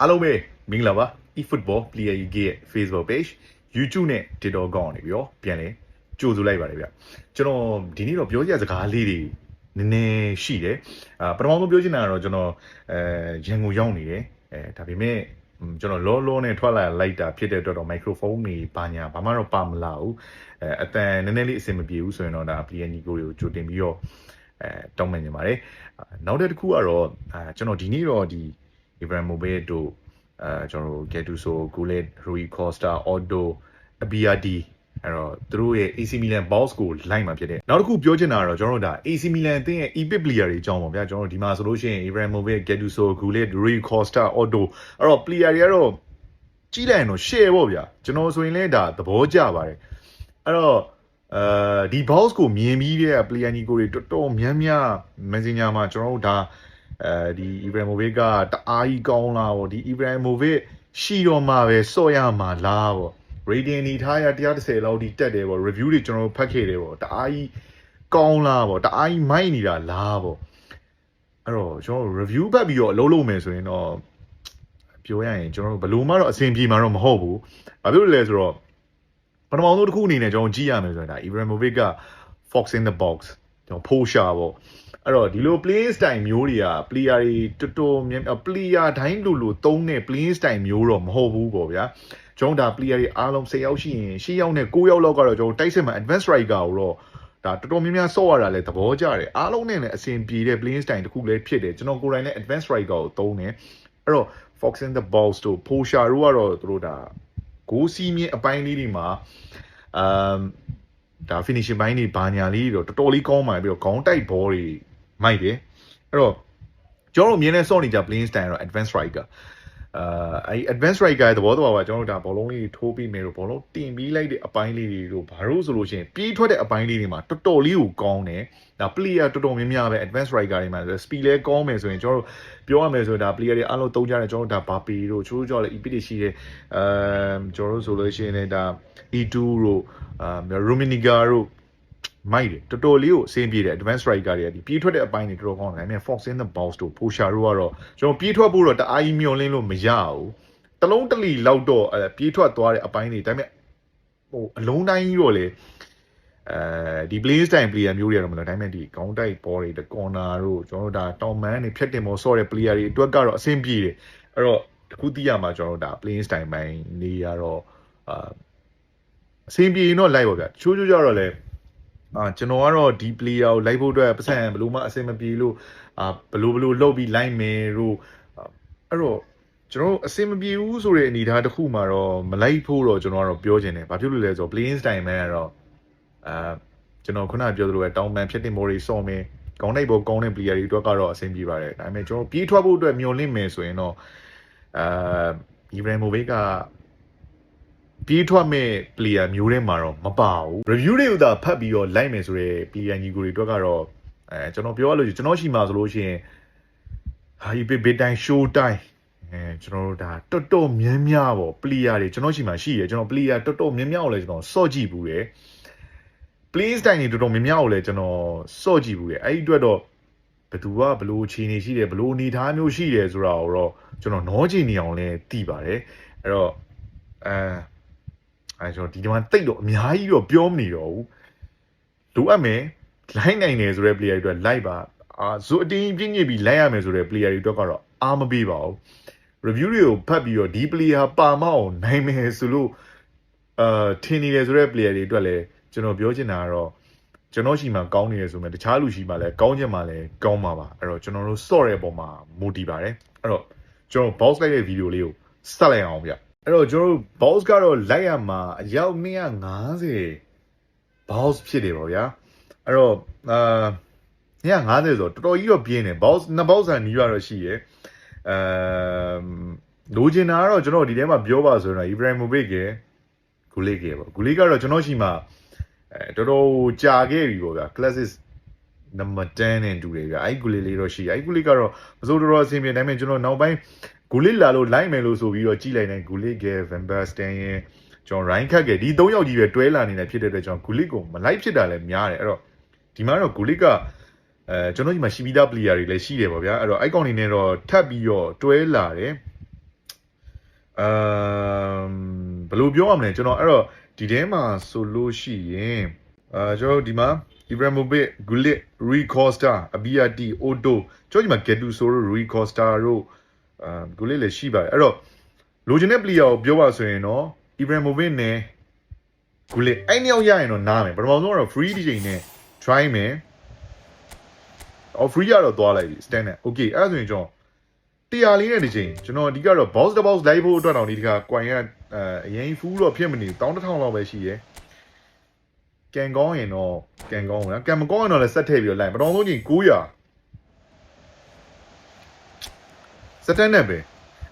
အားလုံးပဲမင်္ဂလာပါ eFootball Player League ရဲ့ Facebook page YouTube နဲ့ TikTok ကောင်းနေပြီးတော့ပြန်လဲကြိုဆိုလိုက်ပါတယ်ဗျကျွန်တော်ဒီနေ့တော့ပြောစရာစကားလေးတွေနည်းနည်းရှိတယ်အာပထမဆုံးပြောချင်တာကတော့ကျွန်တော်အဲရန်ကုန်ရောက်နေတယ်အဲဒါပေမဲ့ကျွန်တော်လောလောနဲ့ထွက်လာလိုက်တာဖြစ်တဲ့အတွက်တော့ microphone တွေပါညာဘာမှတော့ပါမလာဘူးအဲအတန်နည်းနည်းလေးအဆင်မပြေဘူးဆိုရင်တော့ဒါ Player League ကိုကြိုတင်ပြီးတော့အဲတောင်းပန်နေပါတယ်နောက်တစ်ခုကတော့အာကျွန်တော်ဒီနေ့တော့ဒီ Ibrahimovic တို့အဲကျွန်တော်တို့ Gattuso, Gullit, Rui Costa, Otto, BRD အဲ့တော့သူတို့ရဲ့ AC Milan boss ကိုလိုက်မှာဖြစ်တယ်နောက်တစ်ခုပြောချင်တာကတော့ကျွန်တော်တို့ဒါ AC Milan အသင်းရဲ့ epic player တွေအကြောင်းပါဗျာကျွန်တော်တို့ဒီမှာဆိုလို့ရှိရင် Ibrahimovic, Gattuso, Gullit, Rui Costa, Otto အဲ့တော့ player တွေကတော့ကြီးလိုက်ရင်တော့ share ပေါ့ဗျာကျွန်တော်ဆိုရင်လည်းဒါသဘောကျပါတယ်အဲ့တော့အဲဒီ boss ကိုမြင်ပြီးတဲ့ player ညီကိုတွေတော်တော်များများ messenger မှာကျွန်တော်တို့ဒါ အဲဒီ Ibrahimovic ကတအားကြီးကောင်းလာပေါ့ဒီ Ibrahimovic ရှိတော့မှပဲစော့ရမှာလားပေါ့ rating အနေထားရ130လောက်ဒီတက်တယ်ပေါ့ review တွေကျွန်တော်တို့ဖတ်ခဲ့တယ်ပေါ့တအားကြီးကောင်းလားပေါ့တအားကြီးမိုက်နေတာလားပေါ့အဲ့တော့ကျွန်တော်တို့ review ဖတ်ပြီးတော့အလုပ်လုပ်မယ်ဆိုရင်တော့ပြောရရင်ကျွန်တော်တို့ဘယ်လိုမှတော့အဆင်ပြေမှာတော့မဟုတ်ဘူးဘာဖြစ်လို့လဲဆိုတော့ပထမဆုံးတစ်ခုအနေနဲ့ကျွန်တော်ကြည့်ရမယ်ဆိုရင်ဒါ Ibrahimovic က Fox in the box ကျွန်တော်ဖိုးရှာပေါ့ အဲ့တော့ဒီလို play style မျိုးတွေက player တွေတော်တော်များများ player တိုင်းလိုလိုသုံးတဲ့ play style မျိုးတော့မဟုတ်ဘူးပေါ့ဗျာကျွန်တော်ဒါ player တွေအားလုံး10ယောက်ရှိရင်10ယောက်နဲ့9ယောက်လောက်ကတော့ကျွန်တော်တိုက်စစ်မှာ advanced striker ကိုတော့ဒါတော်တော်များများစော့ရတာလဲသဘောကျတယ်အားလုံးနဲ့လည်းအဆင်ပြေတဲ့ playing style တစ်ခုလည်းဖြစ်တယ်ကျွန်တော်ကိုယ်တိုင်လည်း advanced striker ကိုသုံးတယ်အဲ့တော့ Fox in the Balls တို့ Posha တို့ကတော့သူတို့ဒါဂိုးစီးမြင့်အပိုင်းလေးတွေမှာအမ်ဒါ finishing ဘိုင်းတွေဘာညာလေးတော့တော်တော်လေးကောင်းပါပြီးတော့ခေါင်းတိုက်ဘောတွေ မိုက်တယ်အဲ့တော့ကျွန်တော်တို့အမြင်နဲ့စော့နေကြ playing style တော့ advanced striker အာအဲ advanced striker ရဲ့သဘောတော့ပါကျွန်တော်တို့ဒါဘောလုံးလေးထိုးပြီးမယ်လို့ဘောလုံးတင်ပြီးလိုက်တဲ့အပိုင်းလေးတွေတို့ဘာလို့ဆိုလို့ရှိရင်ပြေးထွက်တဲ့အပိုင်းလေးတွေမှာတော်တော်လေးကိုကောင်းတယ်ဒါ player တော်တော်များများပဲ advanced striker တွေမှာ speed လဲကောင်းမယ်ဆိုရင်ကျွန်တော်တို့ပြောရမယ်ဆိုရင်ဒါ player တွေအားလုံးသုံးကြတယ်ကျွန်တော်တို့ဒါဘာပီတို့ချိုးကြော်လည်း EP တွေရှိတယ်အမ်ကျွန်တော်တို့ဆိုလို့ရှိရင်လည်းဒါ E2 တို့အာ Ruminiga တို့ မိုက်တယ်တော်တော်လေးကိုအဆင်ပြေတယ် advanced striker တွေကဒီပြေးထွက်တဲ့အပိုင်းတွေတော်တော်ကောင်းတယ်ဒါပေမဲ့ Fox in the box တို့ Posha တို့ကတော့ကျွန်တော်ပြေးထွက်ဖို့တော့တအားကြီးမျောလင်းလို့မရဘူးတလုံးတလီလောက်တော့အဲပြေးထွက်သွားတဲ့အပိုင်းတွေဒါပေမဲ့ဟိုအလုံးတိုင်းကြီးတော့လေအဲဒီ play style player မျိုးတွေကတော့မလို့ဒါပေမဲ့ဒီ counter type ball တွေ corner တို့ကျွန်တော်တို့ဒါတောင်မန်းတွေဖြတ်တင်မောဆော့တဲ့ player တွေအတွက်ကတော့အဆင်ပြေတယ်အဲ့တော့တခုသိရမှာကျွန်တော်တို့ဒါ play style ပိုင်းနေရတော့အာအဆင်ပြေရင်တော့လိုက်ပါဗျချိုးချိုးကြတော့လေ အာကျွန်တော်ကတော့ဒီ player ကိုလိုက်ဖို့အတွက်ပတ်စံဘယ်လိုမှအဆင်မပြေလို့အာဘယ်လိုဘယ်လိုလုပ်ပြီးလိုက်မယ်လို့အဲ့တော့ကျွန်တော်အဆင်မပြေဘူးဆိုတဲ့အနေအထားတစ်ခုမှာတော့မလိုက်ဖို့တော့ကျွန်တော်ကတော့ပြောချင်တယ်။ဘာဖြစ်လို့လဲဆိုတော့ playing style မှကတော့အာကျွန်တော်ခုနပြောသလိုပဲတောင်းပန်ဖြစ်တဲ့ Mori စော်မယ်ကောင်းတဲ့ဘောကောင်းတဲ့ player တွေအတွက်ကတော့အဆင်ပြေပါတယ်။ဒါပေမဲ့ကျွန်တော်ပြေးထွက်ဖို့အတွက်မျှော်လင့်မယ်ဆိုရင်တော့အာ Ibrahimovic က ပြေးထွက်မဲ့ player မျိုးတွေမှာတော့မပါဘူး review တွေကိုသာဖတ်ပြီးတော့လိုက်မယ်ဆိုတဲ့ player ညီကိုတွေအတွက်ကတော့အဲကျွန်တော်ပြောရလို့ကျွန်တော်ရှိမှာဆိုလို့ရှိရင်ဟာဒီဘေးတိုင်း show time အဲကျွန်တော်တို့ဒါတော်တော်များများပေါ့ player တွေကျွန်တော်ရှိမှာရှိတယ်ကျွန်တော် player တော်တော်များများကိုလည်းကျွန်တော်စော့ကြည့်ဘူးတယ် play style တွေတော်တော်များများကိုလည်းကျွန်တော်စော့ကြည့်ဘူးတယ်အဲ့ဒီအတွက်တော့ဘယ်သူကဘလို့ခြေနေရှိတယ်ဘလို့အနေထားမျိုးရှိတယ်ဆိုတာကိုတော့ကျွန်တော်နောချင်နေအောင်လည်းသိပါတယ်အဲ့တော့အဲ အဲကျွန်တော်ဒီဒီမှာတိတ်တော့အများကြီးတော့ပြောမနေတော့ဘူးလိုအပ်မယ်လိုက်နိုင်တယ်ဆိုတဲ့ player တွေအတွက်လိုက်ပါအာဇိုအတင်းပြင်းညစ်ပြီးလိုက်ရမယ်ဆိုတဲ့ player တွေအတွက်ကတော့အားမပေးပါဘူး review တွေကိုဖတ်ပြီးတော့ဒီ player ပါမအောင်နိုင်မယ်ဆိုလို့အာထင်နေတယ်ဆိုတဲ့ player တွေအတွက်လည်းကျွန်တော်ပြောချင်တာကတော့ကျွန်တော်ရှိမှကောင်းနေတယ်ဆိုမှတခြားလူရှိမှလည်းကောင်းချင်မှလည်းကောင်းမှာပါအဲ့တော့ကျွန်တော်တို့ sort ရဲ့ပုံမှာ motive ပါတယ်အဲ့တော့ကျွန်တော် box လိုက်တဲ့ video လေးကိုစလိုက်အောင်ဗျ အဲ့တော့ကျွန်တော်တို့ box ကတော့လိုက်ရမှာအယောက်250 box ဖြစ်တယ်ပေါ့ဗျာအဲ့တော့အာ250ဆိုတော့တော်တော်ကြီးတော့ပြင်းတယ် box နှစ် box ဆန်နီးရတော့ရှိရယ်အမ်လိုချင်တာကတော့ကျွန်တော်ဒီထဲမှာပြောပါဆိုရင်တော့ Ibrahimovic ရဲ့ဂူလစ်ရဲ့ပေါ့ဂူလစ်ကတော့ကျွန်တော်ရှိမှာအဲတော်တော်ကြာခဲ့ပြီပေါ့ဗျာ classic number 10နဲ့တူတယ်ဗျာအဲ့ဂူလစ်လေးတော့ရှိအဲ့ဂူလစ်ကတော့မစိုးတော်တော်အဆင်ပြေနိုင်မယ်ကျွန်တော်နောက်ပိုင်း ဂူလစ်လာလို့လိုက်မယ်လို့ဆိုပြီးတော့ကြည်လိုက်နေဂူလစ်ရဲ့ Van Basten ရဲ့ကျွန်တော် Ryan ခတ်ခဲ့ဒီ၃ယောက်ကြီးပဲတွဲလာနေတယ်ဖြစ်တဲ့အတွက်ကျွန်တော်ဂူလစ်ကိုမလိုက်ဖြစ်တာလည်းများတယ်အဲ့တော့ဒီမှာတော့ဂူလစ်ကအဲကျွန်တော်ဒီမှာရှိပြီးသား player တွေလည်းရှိတယ်ပေါ့ဗျာအဲ့တော့ icon နေနဲ့တော့ထပ်ပြီးတော့တွဲလာတယ်အမ်ဘယ်လိုပြောရမလဲကျွန်တော်အဲ့တော့ဒီထဲမှာဆိုလို့ရှိရင်အာကျွန်တော်တို့ဒီမှာ Ibrahimovic, Gullit, Rui Costa, Abiati, Odo ကျွန်တော်ဒီမှာ Gattuso တို့ Rui Costa တို့ အာ Gullit လည်းရှိပါတယ်အဲ့တော့လိုချင်တဲ့ player ကိုပြောပါဆိုရင်တော့ Ibrahimovic နဲ့ Gullit အဲ့နှစ်ယောက်ရရင်တော့နားမယ်ပထမဆုံးကတော့ free ဒီချိန်နဲ့ try မယ်အော် free ရတော့သွားလိုက်ပြီ stand နဲ့ okay အဲ့ဒါဆိုရင်ကျွန်တော်တရားလေးနဲ့ဒီချိန်ကျွန်တော်အဓိကတော့ box to box လိုက်ဖို့အတွက်တော့ဒီတခါ coin ကအဲအရင် full တော့ဖြစ်မနေဘူး1000လောက်ပဲရှိရယ်ကန်ကောင်းရင်တော့ကန်ကောင်းနော်ကန်မကောင်းရင်တော့လည်းဆက်ထည့်ပြီးတော့လိုက်ပထမဆုံးချိန်900 စတန်နဲ့ပဲ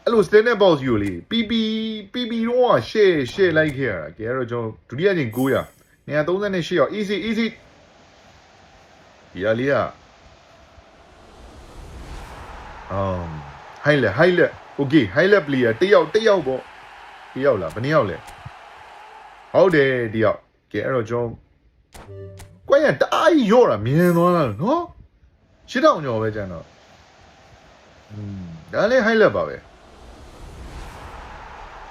အဲ့လို stand up box ယူလေ PP PP တော့ share share လိုက်ခဲ့ရတာကဲအဲ့တော့ကျွန်တော်ဒုတိယချိန်900 238ရောက် easy easy ဒီအလေးက um highlight highlight okay highlight player တယောက်တယောက်ပေါ့တယောက်လားဘယ်နှစ်ယောက်လဲဟုတ်တယ်တယောက်ကဲအဲ့တော့ကျွန်တော်ကွက်ရတအားကြီးရော့တာမြင်သွားတာနော်ရှစ်တောင်ကျော်ပဲကျန်တော့อืม ဒါလည်း highlight ပါပဲ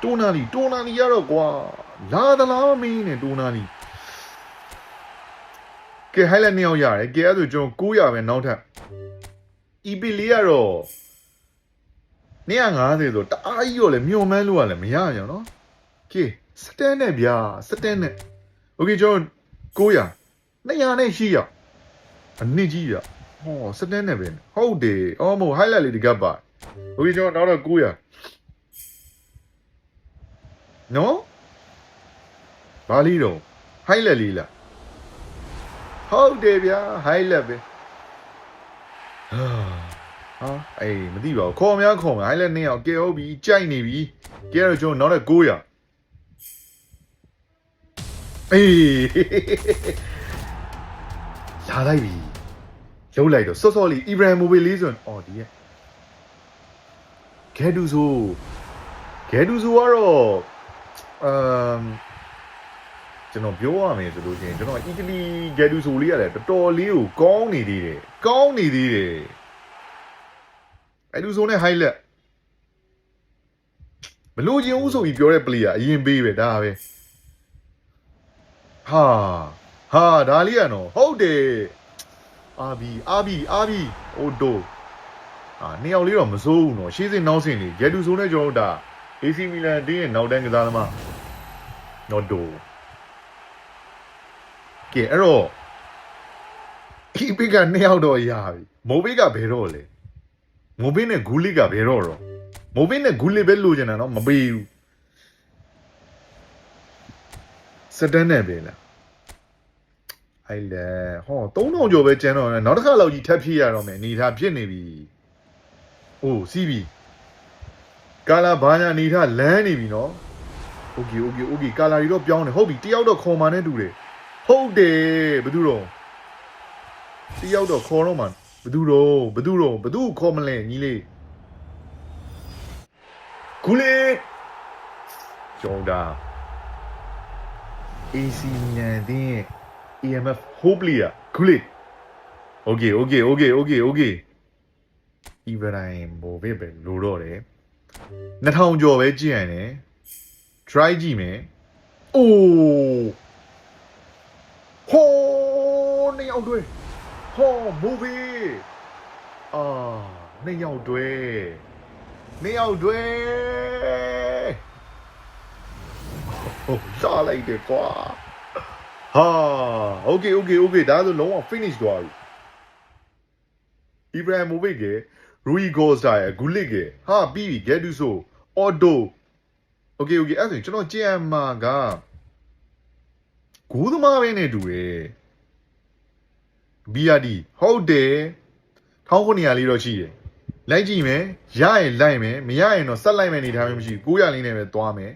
တိုနာလီတိုနာလီရတော့ကွာလာသလားမင်းနဲ့တိုနာလီကဲ highlight နှစ်ယောက်ရတယ်ကဲအဲ့ဒါဆိုကျွန်တော်900ပဲနောက်ထပ် EP လေးကတော့250ဆိုတအားကြီးတော့လေမျောမန်းလို့ကလည်းမရရနော်ကဲစတန်နဲ့ဗျာစတန်နဲ့โอเคကျွန်တော်900 200နဲ့ရှိရအနစ်ကြီးရဟောစတန်နဲ့ပဲဟုတ်တယ်အော်မဟုတ် highlight လေးဒီကပ်ပါ ။ဘူးကျွန်တော်တော့900။နော်။ဘာလီတော့ဟိုက်လက်လေးလား။ဟုတ်တယ်ဗျာဟိုက်လက်ပဲ။ဟာဟာအေးမသိပါဘူးခေါ်များခေါ်များဟိုက်လက်နေအောင်ကဲဟုတ်ပြီကြိုက်နေပြီ။ကဲတော့ကျွန်တော်တော့900။အေးလာလိုက်ပြီ။လုံးလိုက်တော့စောစောလေးအီဗရာဟီမိုဗီလေးဆိုရင်အော်ဒီရဲ့ ဂဲဒူဆိုဂဲဒူဆိုကတော့အမ်ကျွန်တော်ပြောရမယ်ဆိုလို့ရှိရင်ကျွန်တော်အီတလီဂဲဒူဆိုလေးရတယ်တော်တော်လေးကိုကောင်းနေသေးတယ်ကောင်းနေသေးတယ်အဲ့လူဆိုနဲ့ highlight မလို့ချင်းဦးဆိုပြီးပြောတဲ့ player အရင်ပေးပဲဒါပဲဟာဟာဒါလေးရနော်ဟုတ်တယ်အာဘီအာဘီအာဘီအိုဒို အာနှစ်ယောက်လေးတော့မစိုးဘူးနော်ရှေးစင်နောက်စင်လေးဂက်တူဆိုနဲ့ကျွန်တော်တို့ဒါ AC Milan တင်းရဲ့နောက်တန်းကစားသမားနော်ဒိုကဲအဲ့တော့ဒီပိကနှစ်ယောက်တော့ရပြီမိုးပိကဘယ်တော့လဲမိုဘင်းနဲ့ဂူလစ်ကဘယ်တော့တော့မိုဘင်းနဲ့ဂူလစ်ပဲလိုချင်တာနော်မပေးဘူးစတန်နဲ့ပဲလားအိုင်လေဟော3000ကျော်ပဲကျန်တော့တယ်နောက်တစ်ခါလောက်ကြီးထပ်ဖြည့်ရတော့မယ်အနေထားဖြစ်နေပြီ ။အိုးစီးပြီ။ကာလာဘာညာအနေထားလမ်းနေပြီနော်။ Okay okay okay ကာလာတွေတော့ပြောင်းတယ်ဟုတ်ပြီတယောက်တော့ခေါ်မှနဲ့တူတယ်။ဟုတ်တယ်ဘယ်သူတော့တယောက်တော့ခေါ်တော့မှဘယ်သူတော့ဘယ်သူတော့ဘယ်သူခေါ်မလဲညီလေး။ဂူလေးကျောင်းတာ AC ညံတဲ့ EMF ဟိုးပလီယာဂူလေး Okay okay okay okay okay Ibrahim ဘောပဲပဲလိုတော့တယ်2000ကျော်ပဲကြည့်ရတယ် try ကြည့်မယ်အိုးဟိုးနေအောင်တွေ့ဟော movie အာနှစ်ယောက်တွဲနှစ်ယောက်တွဲဟိုလာလိုက်တယ်ကွာဟာ okay okay okay ဒါဆိုလုံးဝ finish သွားပြီ Ibrahimovic က Rui Costa ရဲ့ Gullit ကဟာပြီးပြီ Gattuso Otto okay okay အဲ့ဒါဆိုရင်ကျွန်တော်ကြည့်ရမှာကဂိုးသမားပဲနဲ့တူတယ် BRD ဟုတ်တယ်1900လေးတော့ရှိတယ်လိုက်ကြည့်မယ်ရရင်လိုက်မယ်မရရင်တော့ဆက်လိုက်မယ်အနေထားမျိုးမရှိဘူး900လေးနဲ့ပဲသွားမယ်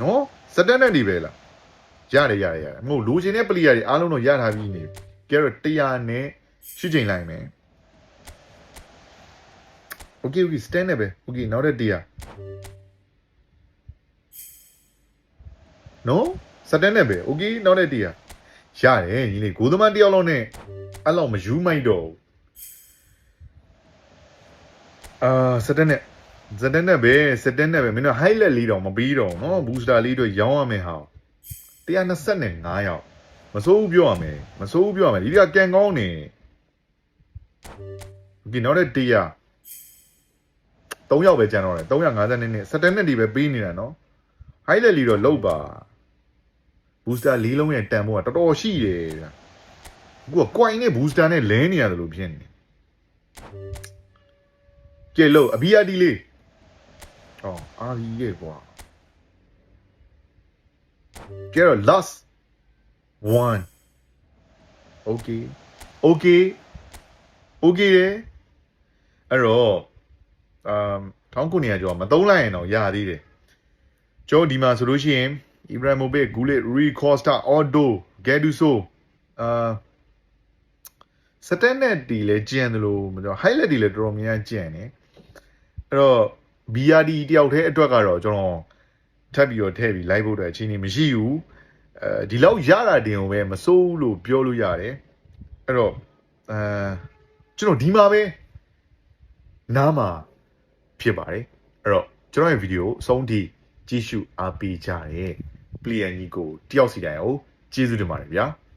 နော်စတန်နဲ့ဒီပဲလားရတယ်ရတယ်ရတယ်မဟုတ်လိုချင်တဲ့ပလီယာတွေအားလုံးတော့ရထားပြီးနေကဲတော့100နဲ့ ရှုချိန်လိုက်မယ် okay okay stand နဲ့ပဲ okay နောက်တဲ့တရား no စတန်နဲ့ပဲ okay နောက်တဲ့တရားရတယ်ညီလေးကိုသမားတယောက်လုံးနဲ့အဲ့လောက်မယူမိုက်တော့ဘူးအာစတန်နဲ့စတန်နဲ့ပဲစတန်နဲ့ပဲမင်းတို့ high level လေးတော့မပြီးတော့နော် booster လေးတော့ရောင်းရမယ်ဟာ125ရောက်မစိုးဘူးပြောရမယ်မစိုးဘူးပြောရမယ်ဒီကကံကောင်းနေ ဒီနောက်တဲ့တေးရ3ယောက်ပဲကျန်တော့တယ်350နဲ့စတက်နဲ့ဒီပဲပေးနေတာနော် high level တော့လောက်ပါ booster လေးလုံးရဲ့တန်ဖိုးကတော်တော်ရှိတယ်ဗျအခုက coin နဲ့ booster နဲ့လဲနေရတယ်လို့ဖြစ်နေကြည့်လို့အဘီယာဒီလေးအော်အာဒီရဲ့ကွာကြည့်တော့ last 1 okay okay okay ရဲ့အဲ့တော့အမ်1900ကျော်မသုံးလိုက်ရင်တော့ရသေးတယ်ကျွန်တော်ဒီမှာဆိုလို့ရှိရင် Ibrahimovic, Gullit, Rui Costa, Odo, Gattuso အာစတက်နဲ့တီလဲကျန်တယ်လို့မပြော highlight တီလဲတော်တော်များများကျန်တယ်အဲ့တော့ BRD တယောက်တည်းအတွက်ကတော့ကျွန်တော်ထပ်ပြီးတော့ထည့်ပြီး live ဖို့အတွက်အချိန်ကြီးမရှိဘူးအဲဒီလောက်ရတာတင်အောင်ပဲမစိုးဘူးလို့ပြောလို့ရတယ်အဲ့တော့အဲ ကျွန်တော်ဒီမှာပဲနားမှာဖြစ်ပါတယ်အဲ့တော့ကျွန်တော်ရဲ့ဗီဒီယိုအဆုံးထိကြည့်ရှုအားပေးကြတဲ့ player ကြီးကိုတယောက်စီတိုင်းအောင်ကျေးဇူးတင်ပါတယ်ဗျာ။